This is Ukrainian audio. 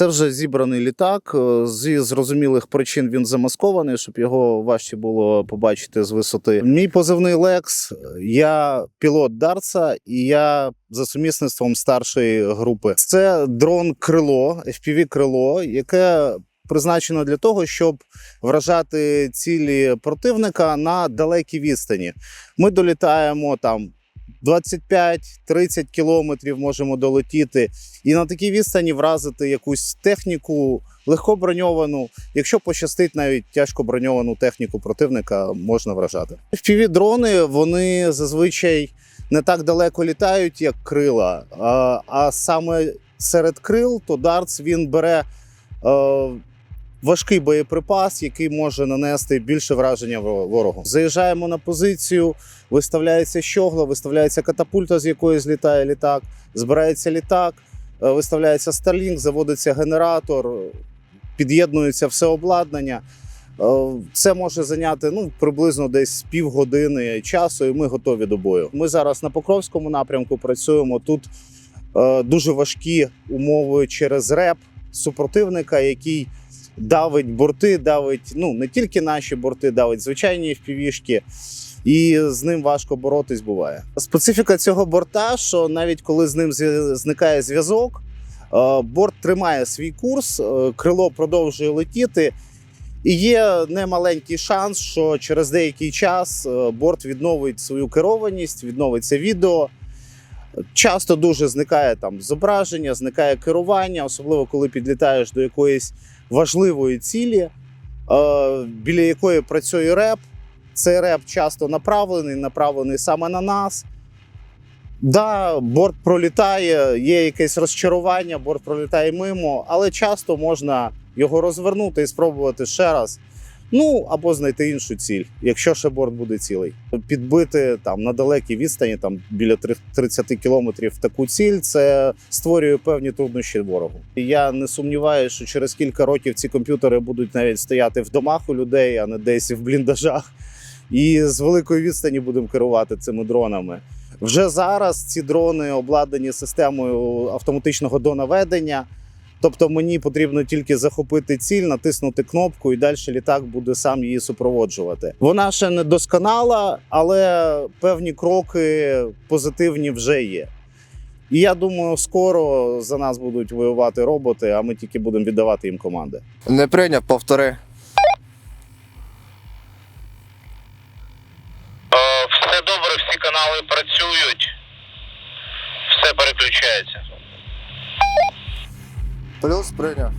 Це вже зібраний літак. Е, Зі зрозумілих причин він замаскований, щоб його важче було побачити з висоти. Мій позивний Лекс. Я пілот Дарца, і я за сумісництвом старшої групи. Це дрон крило, fpv крило, яке призначено для того, щоб вражати цілі противника на далекій відстані. Ми долітаємо там 25-30 кілометрів, можемо долетіти, і на такій відстані вразити якусь техніку легко броньовану. Якщо пощастить, навіть тяжко броньовану техніку противника можна вражати. fpv дрони вони зазвичай не так далеко літають, як крила. А, а саме серед крил, то дартс він бере. Е, Важкий боєприпас, який може нанести більше враження ворогу. Заїжджаємо на позицію, виставляється щогла, виставляється катапульта, з якої злітає літак, збирається літак, е, виставляється Starlink, заводиться генератор, під'єднується все обладнання. Е, Це може зайняти ну, приблизно десь півгодини часу, і ми готові до бою. Ми зараз на Покровському напрямку працюємо. Тут е, дуже важкі умови через реп супротивника, який давить борти, давить ну не тільки наші борти, давить звичайні впівішки, і з ним важко боротись буває. Специфіка цього борта, що навіть коли з ним зникає зв'язок, е, борт тримає свій курс, е, крило продовжує летіти. І є немаленький шанс, що через деякий час е, борт відновить свою керованість, відновиться відео. Часто дуже зникає там зображення, зникає керування, особливо коли підлітаєш до якоїсь важливої цілі, е, біля якої працює реп. Цей реп часто направлений, направлений саме на нас. Да, борт пролітає, є якесь розчарування, борт пролітає мимо, але часто можна його розвернути і спробувати ще раз. Ну або знайти іншу ціль, якщо ще борт буде цілий. Підбити там на далекій відстані, там біля три- 30 кілометрів таку ціль, це створює певні труднощі ворогу. Я не сумніваюся, що через кілька років ці комп'ютери будуть навіть стояти в домах у людей, а не десь в бліндажах. І з великої відстані будемо керувати цими дронами. Вже зараз ці дрони обладнані системою автоматичного донаведення. Тобто мені потрібно тільки захопити ціль, натиснути кнопку, і далі літак буде сам її супроводжувати. Вона ще не досконала, але певні кроки позитивні вже є. І я думаю, скоро за нас будуть воювати роботи, а ми тільки будемо віддавати їм команди. Не прийняв, повтори. Е, Все добре, всі канали працюють. Все переключається. Плюс прийняв.